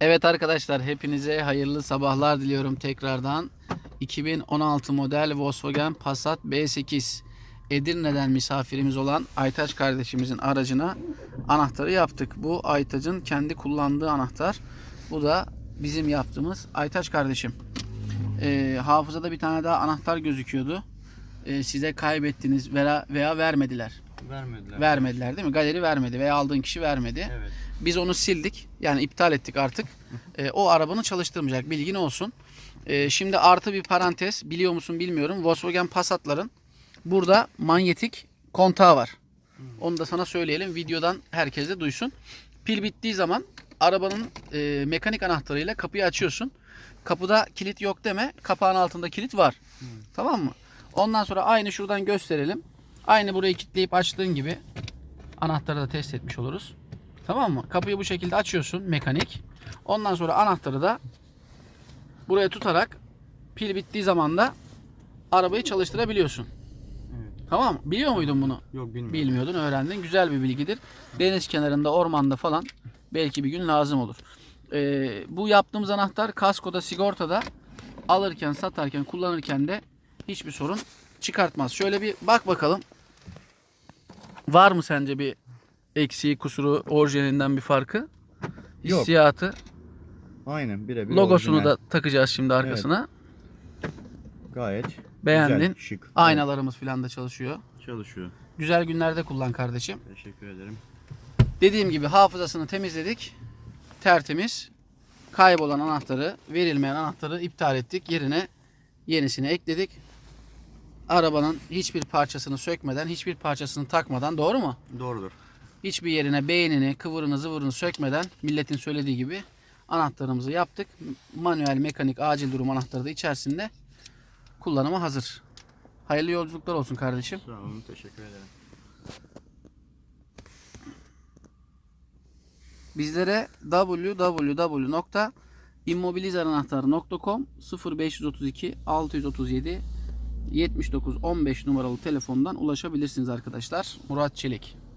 Evet arkadaşlar hepinize hayırlı sabahlar diliyorum tekrardan. 2016 model Volkswagen Passat B8 Edirne'den misafirimiz olan Aytaç kardeşimizin aracına anahtarı yaptık. Bu Aytaç'ın kendi kullandığı anahtar. Bu da bizim yaptığımız Aytaç kardeşim. Ee, hafızada bir tane daha anahtar gözüküyordu. Ee, size kaybettiniz veya, veya vermediler. Vermediler. Vermediler değil mi? Galeri vermedi veya aldığın kişi vermedi. Evet. Biz onu sildik. Yani iptal ettik artık. Ee, o arabanı çalıştırmayacak. Bilgin olsun. Ee, şimdi artı bir parantez. Biliyor musun bilmiyorum. Volkswagen Passat'ların burada manyetik kontağı var. Onu da sana söyleyelim. Videodan herkes de duysun. Pil bittiği zaman arabanın e, mekanik anahtarıyla kapıyı açıyorsun. Kapıda kilit yok deme. Kapağın altında kilit var. Tamam mı? Ondan sonra aynı şuradan gösterelim. Aynı burayı kilitleyip açtığın gibi anahtarı da test etmiş oluruz. Tamam mı? Kapıyı bu şekilde açıyorsun mekanik. Ondan sonra anahtarı da buraya tutarak pil bittiği zaman da arabayı çalıştırabiliyorsun. Evet. Tamam mı? Biliyor muydun bunu? Yok bilmiyorum. Bilmiyordun, öğrendin. Güzel bir bilgidir. Deniz kenarında, ormanda falan belki bir gün lazım olur. Ee, bu yaptığımız anahtar kaskoda, sigortada alırken, satarken, kullanırken de hiçbir sorun çıkartmaz. Şöyle bir bak bakalım. Var mı sence bir eksiği, kusuru, orijinalinden bir farkı? Yok. Hissiyatı. Aynen birebir Logosunu orijinal. da takacağız şimdi arkasına. gayet Beğendin. güzel, şık. Aynalarımız falan da çalışıyor. Çalışıyor. Güzel günlerde kullan kardeşim. Teşekkür ederim. Dediğim gibi hafızasını temizledik. Tertemiz. Kaybolan anahtarı, verilmeyen anahtarı iptal ettik. Yerine yenisini ekledik. Arabanın hiçbir parçasını sökmeden, hiçbir parçasını takmadan doğru mu? Doğrudur. Hiçbir yerine beynini, kıvırını, zıvırını sökmeden milletin söylediği gibi anahtarımızı yaptık. Manuel, mekanik, acil durum anahtarı da içerisinde kullanıma hazır. Hayırlı yolculuklar olsun kardeşim. Sağ olun. Teşekkür ederim. Bizlere www.immobilizanahtarı.com 0532 637 79 15 numaralı telefondan ulaşabilirsiniz arkadaşlar. Murat Çelik.